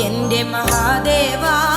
എന്റെ മഹാദേവാ.